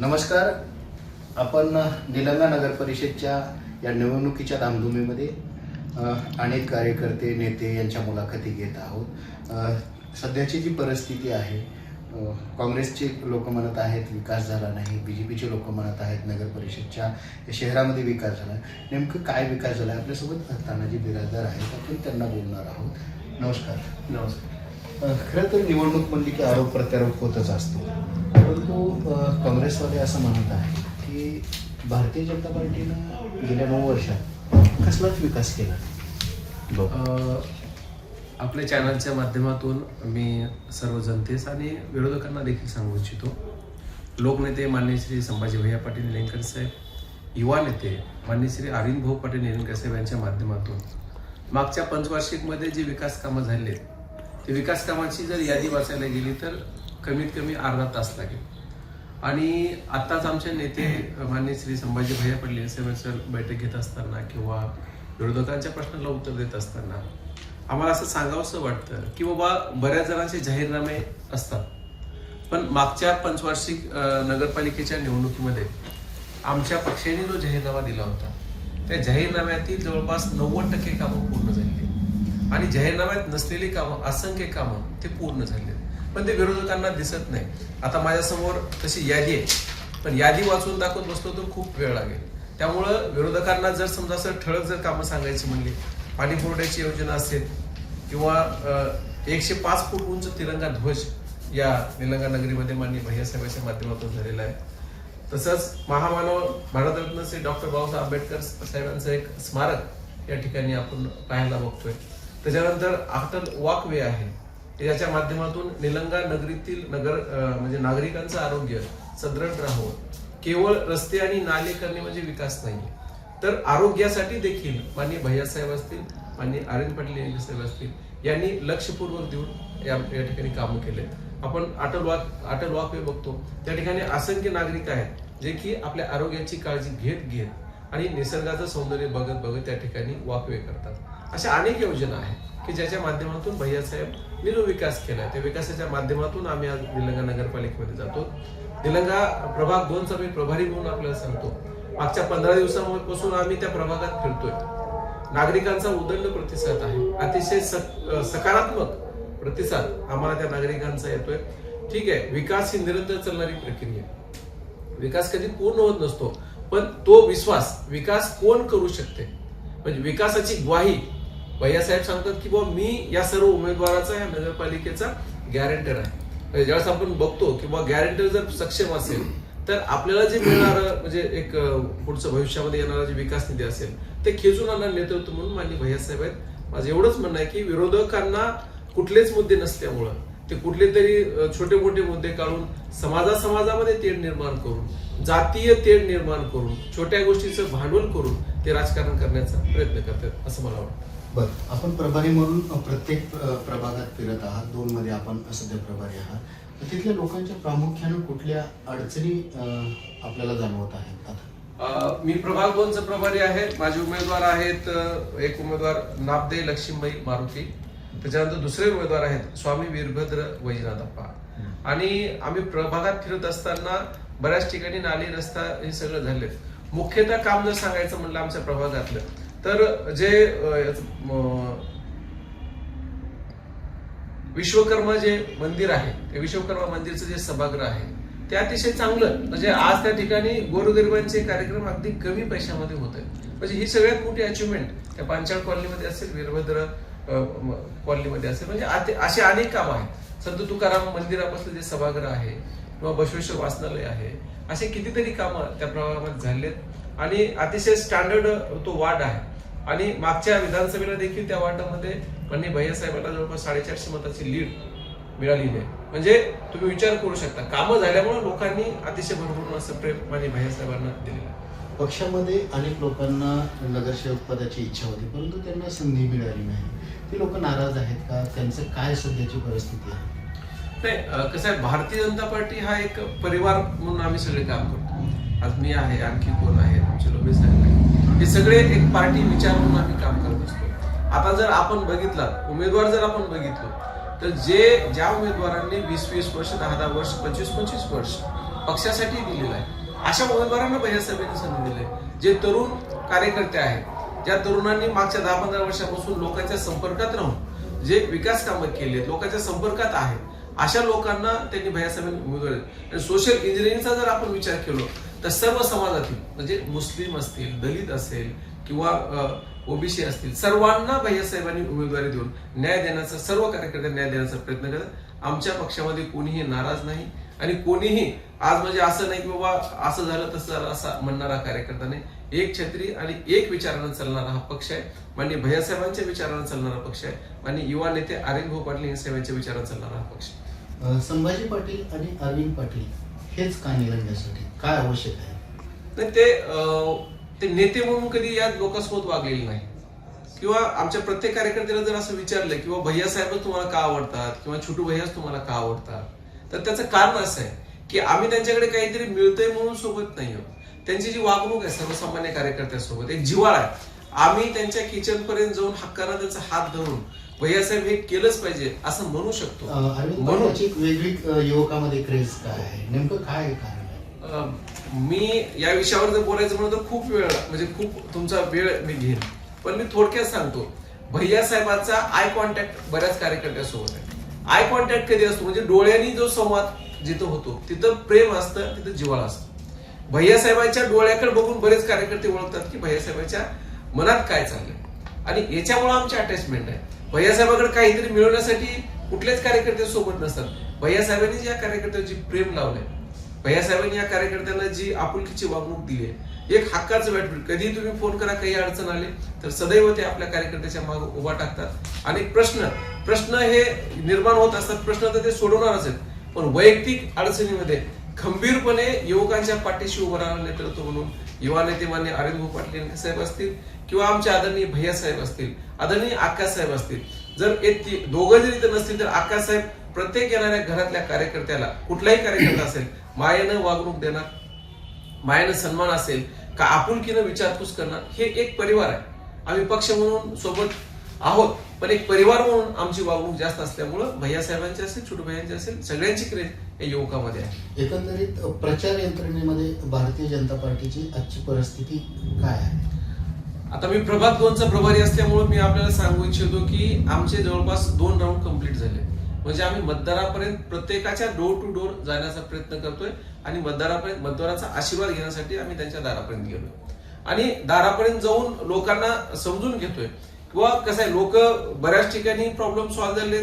नमस्कार. आपण निलंगा नगर परिषदच्या या निवडणुकीच्या धामधुमीमध्ये अनेक कार्यकर्ते नेते यांच्या मुलाखती घेत आहोत. सध्याची जी परिस्थिती आहे काँग्रेसचे लोक म्हणत आहेत विकास झाला नाही बी जे पीचे लोक म्हणत आहेत नगर परिषदच्या शहरामध्ये विकास झाला. नेमकं काय विकास झाला? आहे आपल्यासोबत तानाजी बिराजदार आहेत. आपण त्यांना बोलणार आहोत. नमस्कार. नमस्कार. खरं तर निवडणूक म्हणली की आरोप प्रत्यारोप होतच असतो. परंतु काँग्रेसवाले असं म्हणत आहेत की भारतीय जनता पार्टीनं गेल्या नऊ वर्षात कसलाच विकास केला. अ, आपल्या चॅनलच्या माध्यमातून मी सर्व जनतेस आणि विरोधकांना देखील सांगू इच्छितो लोकनेते मान्य श्री संभाजी भैया पाटील निलंगेकर साहेब युवा नेते मान्य श्री अरविंद भाऊ पाटील निलंगेकर साहेब यांच्या माध्यमातून मागच्या पंचवार्षिकमध्ये जे विकास कामं झाले ते विकास कामाची जर यादी वाचायला गेली तर कमीत कमी अर्धा तास लागेल. आणि आत्ताच आमचे नेते मान्य श्री संभाजी भैया पडले यांच्याबद्दल बैठक घेत असताना किंवा विरोधकांच्या प्रश्नाला उत्तर देत असताना आम्हाला असं सांगावंसं वाटतं की बाबा बऱ्याच जणांचे जाहीरनामे असतात. पण मागच्या पंचवार्षिक नगरपालिकेच्या निवडणुकीमध्ये आमच्या पक्षाने जो जाहीरनामा दिला होता त्या जाहीरनाम्यातील जवळपास नव्वद टक्के कामं पूर्ण झाली. आणि जाहीरनाम्यात नसलेली कामं असंख्य कामं ते पूर्ण झाले पण ते विरोधकांना दिसत नाही. आता माझ्यासमोर तशी यादी आहे. पण यादी वाचून दाखवत बसलो तर खूप वेळ लागेल. त्यामुळं विरोधकांना जर समजा असं ठळक जर कामं सांगायची म्हणली पाणी पुरवठ्याची योजना असेल किंवा एकशे पाच फूट उंच तिरंगा ध्वज या निलंगा नगरीमध्ये माननीय भैयासाहेबाच्या माध्यमातून झालेला आहे. तसंच महामानव भारतरत्न श्री डॉक्टर बाबासाहेब आंबेडकर साहेबांचं एक स्मारक या ठिकाणी आपण पाहायला बघतोय. त्याच्यानंतर अटल वॉकवे आहे. याच्या माध्यमातून निलंगा नगरीतील नगर म्हणजे नागरिकांचं आरोग्य सदृढ राहावं. केवळ रस्ते आणि नाले करणे म्हणजे विकास नाही. तर आरोग्यासाठी देखील माननीय भैयासाहेब असतील माननीय आर्यन पाटील यांचे साहेब असतील यांनी लक्षपूर्वक देऊन या या ठिकाणी कामं केले आपण अटल वॉक अटल वॉकवे बघतो. त्या ठिकाणी असंख्य नागरिक आहेत जे की आपल्या आरोग्याची काळजी घेत घेत आणि निसर्गाचं सौंदर्य बघत बघत त्या ठिकाणी वॉकवे करतात. अशा अनेक योजना आहेत की ज्याच्या माध्यमातून भैयासाहेब जो विकास केला त्या विकासाच्या माध्यमातून आम्ही आज निलंगा नगरपालिकेमध्ये जातो. निलंगा प्रभाग दोनचा मी प्रभारी म्हणून आपल्याला सांगतो. मागच्या पंधरा दिवसापासून आम्ही त्या प्रभागात फिरतोय. नागरिकांचा उदंड प्रतिसाद आहे. अतिशय सक- सकारात्मक प्रतिसाद आम्हाला त्या नागरिकांचा येतोय. ठीक आहे विकास ही निरंतर चालणारी प्रक्रिया आहे. विकास कधी पूर्ण होत नसतो पण तो विश्वास विकास कोण करू शकते? म्हणजे विकासाची ग्वाही भैयासाहेब सांगतात की बाबा मी या सर्व उमेदवाराचा या नगरपालिकेचा गॅरंटर आहे. म्हणजे ज्यावेळेस आपण बघतो की बुवा गॅरंटर जर सक्षम असेल तर आपल्याला जे मिळणारं म्हणजे एक पुढचं भविष्यामध्ये येणारा जे विकास निधी असेल ते खेचून आणणार नेतृत्व म्हणून मान्य भैयासाहेब आहेत. माझं एवढंच म्हणणं आहे की विरोधकांना कुठलेच मुद्दे नसल्यामुळं ते कुठले तरी छोटे मोठे मुद्दे काढून समाजा समाजामध्ये तेढ निर्माण करून जातीय तेढ निर्माण करून छोट्या गोष्टीचं भांडवल करून ते राजकारण करण्याचा प्रयत्न करतात असं मला वाटतं. बरं आपण प्रभारी म्हणून प्रत्येक प्रभागात फिरत आहात. दोन मध्ये आपण सध्या प्रभारी आहात. तर तिथल्या लोकांच्या प्रामुख्यानं कुठल्या अडचणी आपल्याला जाणवत आहेत? आता. मी प्रभाग दोनचा प्रभारी आहे. माझे उमेदवार आहेत एक उमेदवार नाबदे लक्ष्मीबाई मारुती. त्याच्यानंतर दुसरे उमेदवार आहेत स्वामी वीरभद्र वैजनाथप्पा आणि आम्ही प्रभागात फिरत असताना बऱ्याच ठिकाणी नाली रस्ता हे सगळं झाले मुख्यतः काम जर सांगायचं म्हणलं आमच्या प्रभागातलं तर जे विश्वकर्मा जे मंदिर आहे ते विश्वकर्मा मंदिरचं जे सभागृह आहे ते अतिशय चांगलं. म्हणजे आज त्या ठिकाणी गोरगरिबांचे कार्यक्रम अगदी कमी पैशामध्ये होत आहेत म्हणजे ही सगळ्यात मोठी अचिव्हमेंट त्या पांचाळ कॉलनीमध्ये असेल वीरभद्र कॉलनीमध्ये असेल. म्हणजे असे अनेक कामं आहेत. संत तुकाराम मंदिरापासून जे सभागृह आहे किंवा बसवेश्वर वाचनालय आहे असे कितीतरी कामं त्या प्रभागामध्ये आहेत आणि अतिशय स्टँडर्ड तो वार्ड आहे. आणि मागच्या विधानसभेला देखील त्या वार्डामध्ये माननीय भैया साहेबांना जवळपास साडेचारशे मताची लीड मिळालेली आहे. म्हणजे तुम्ही विचार करू शकता कामं झाल्यामुळे लोकांनी अतिशय भरभरून असं प्रेम माननीय भैया साहेबांना दिलेलं आहे. पक्षामध्ये अनेक लोकांना नगरसेवक पदाची इच्छा होती परंतु त्यांना संधी मिळाली नाही. ते लोक नाराज आहेत का? त्यांचं काय सध्याची परिस्थिती आहे? नाही कसं आहे भारतीय जनता पार्टी हा एक परिवार म्हणून आम्ही सगळे काम करतो. आज मी आहे आणखी कोण आहे? आमचे लोक साहेब आहे हे सगळे एक पार्टी विचार म्हणून आम्ही काम करत असतो. आता जर आपण बघितला उमेदवार जर आपण बघितलो तर जे ज्या उमेदवारांनी वीस वीस वर्ष दहा दहा वर्ष पंचवीस पंचवीस वर्ष पक्षासाठी दिलेलं आहे अशा उमेदवारांना भैयासाहेबांनी संधी दिली आहे जे तरुण कार्यकर्ते आहेत ज्या तरुणांनी मागच्या दहा पंधरा वर्षापासून लोकांच्या संपर्कात राहून जे विकास कामं केली लोकांच्या संपर्कात आहेत अशा लोकांना त्यांनी भैयासाहेबांनी उमेदवार सोशल इंजिनिअरिंगचा जर आपण विचार केलो तर सर्व समाजातील म्हणजे मुस्लिम असतील दलित असेल किंवा ओबीसी असतील सर्वांना भैयासाहेबांनी उमेदवारी देऊन न्याय देण्याचा सर्व कार्यकर्ते न्याय देण्याचा प्रयत्न करत आमच्या पक्षामध्ये कोणीही नाराज नाही आणि कोणीही आज म्हणजे असं नाही की बाबा असं झालं तसं झालं असा म्हणणारा कार्यकर्ता नाही. एक छत्री आणि एक विचारानं चालणारा हा पक्ष आहे. माननीय भैयासाहेबांच्या विचारानं चालणारा पक्ष आहे. आणि युवा नेते अरविंद भाऊ पाटील साहेबांच्या विचारानं चालणारा हा पक्ष संभाजी पाटील आणि अरविंद पाटील हेच का निलंग्यासाठी? काय आवश्यक आहे? नाही ते अं, ते नेते म्हणून कधी या लोकांसोबत वागलेले नाही. किंवा आमच्या प्रत्येक कार्यकर्त्याला जर असं विचारलं किंवा भैया साहेबच तुम्हाला का आवडतात? किंवा छोटू भैयाच तुम्हाला का आवडतात? तर त्याचं कारण असं आहे की आम्ही त्यांच्याकडे काहीतरी मिळतंय म्हणून सोबत नाही आहोत. त्यांची जी वागणूक आहे सर्वसामान्य कार्यकर्त्यासोबत एक जिव्हाळा आहे. आम्ही त्यांच्या किचन पर्यंत जाऊन हक्कानं त्यांचा हात धरून भैयासाहेब हे केलंच पाहिजे असं म्हणू शकतो. अ, अरविंद म्हणून पाटलाची एक वेगळी अ, युवकामध्ये क्रेज काय आहे? नेमकं काय कारण आहे अं, मी या विषयावर जर बोलायचं म्हणलं तर खूप वेळ म्हणजे खूप तुमचा वेळ मी घेईन. पण मी थोडक्यात सांगतो भैया साहेबांचा आय कॉन्टॅक्ट बऱ्याच कार्यकर्त्यासोबत आहे. आय कॉन्टॅक्ट कधी असतो? म्हणजे डोळ्यांनी जो संवाद जिथं होतो तिथं प्रेम असतं तिथं जिवाळ असतं. भैया साहेबांच्या डोळ्याकडे बघून बरेच कार्यकर्ते ओळखतात की भैया साहेबांच्या मनात काय चाललंय. आणि याच्यामुळे आमची अटॅचमेंट आहे. भैया साहेबांकडे काहीतरी मिळवण्यासाठी कुठल्याच कार्यकर्ते सोबत नसतात. भैया साहेबांनी ज्या कार्यकर्त्यांची प्रेम लावलंय भैया साहेबांनी या कार्यकर्त्यांना जी आपुलकीची वागणूक दिली आहे एक हक्काचं व्यासपीठ कधी तुम्ही फोन करा काही अडचण आले तर सदैव ते आपल्या कार्यकर्त्याच्या माग उभा टाकतात. आणि प्रश्न प्रश्न हे निर्माण होत असतात प्रश्न तर ते सोडवणारच आहेत. पण वैयक्तिक अडचणीमध्ये खंबीरपणे युवकांच्या पाठीशी उभं राहणार नेतृत्व म्हणून युवा नेते मान्य अरविंद भाऊ पाटील साहेब असतील किंवा आमचे आदरणीय भैया साहेब असतील आदरणीय आकाश साहेब असतील. जर हे दोघं जरी तर नसतील तर आकाश साहेब प्रत्येक येणाऱ्या घरातल्या कार्यकर्त्याला कुठलाही कार्यकर्ता असेल मायेनं वागणूक देणार मायानं सन्मान असेल का आपुलकीनं विचारपूस करणार हे एक परिवार आहे. आम्ही पक्ष म्हणून सोबत आहोत पण एक परिवार म्हणून आमची वागणूक जास्त असल्यामुळं भैया साहेबांची असेल छोटू भैयांची असेल सगळ्यांची क्रेज या युवकामध्ये आहे. एकंदरीत प्रचार यंत्रणेमध्ये भारतीय जनता पार्टीची आजची परिस्थिती काय आहे? आता मी प्रभात दोनचा प्रभारी असल्यामुळे मी आपल्याला सांगू इच्छितो की आमचे जवळपास दोन राऊंड कंप्लीट झाले. म्हणजे आम्ही मतदारापर्यंत प्रत्येकाच्या डोर टू डोर जाण्याचा प्रयत्न करतोय आणि मतदारापर्यंत मतदाराचा आशीर्वाद घेण्यासाठी आम्ही त्यांच्या दारापर्यंत गेलोय. आणि दारापर्यंत जाऊन लोकांना समजून घेतोय. किंवा कसं आहे लोक बऱ्याच ठिकाणी प्रॉब्लेम सॉल्व्ह झाले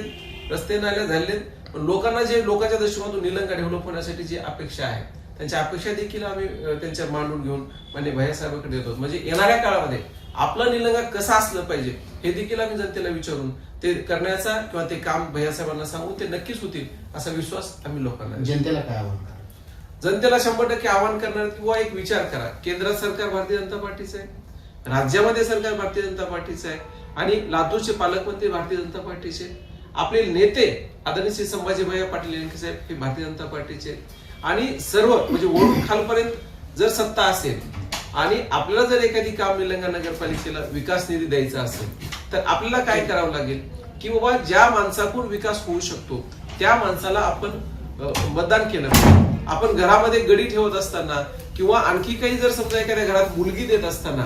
रस्ते नाल्या झालेत पण लोकांना जे लोकांच्या दृष्टिकोनातून निलंगा डेव्हलप होण्यासाठी जी अपेक्षा आहे त्यांच्या अपेक्षा देखील आम्ही त्यांच्या मांडून घेऊन म्हणजे भैयासाहेबांकडे देतो म्हणजे येणाऱ्या काळामध्ये आपला निलंगा कसा असलं पाहिजे हे देखील आम्ही जनतेला विचारून ते करण्याचा किंवा ते काम भैयासाहेबांना सांगून ते नक्कीच होतील असा विश्वास आम्ही लोकांना. जनतेला काय आव्हान करा जनतेला शंभर टक्के आवाहन करणार किंवा एक विचार करा केंद्रात सरकार भारतीय जनता पार्टीचं आहे राज्यामध्ये सरकार भारतीय जनता पार्टीचं आहे आणि लातूरचे पालकमंत्री भारतीय जनता पार्टीचे आपले नेते आदरणीय श्री संभाजीभाई पाटील यांचे साहेब हे भारतीय जनता पार्टीचे. आणि सर्व म्हणजे वरून खालपर्यंत जर सत्ता असेल आणि आपल्याला जर एखादी काम निलंगा नगरपालिकेला विकास निधी द्यायचा असेल तर आपल्याला काय करावं लागेल? की बाबा ज्या माणसाकडून विकास होऊ शकतो त्या माणसाला आपण मतदान केलं आपण घरामध्ये गडी ठेवत असताना किंवा आणखी काही जर समजा एखाद्या घरात मुलगी देत असताना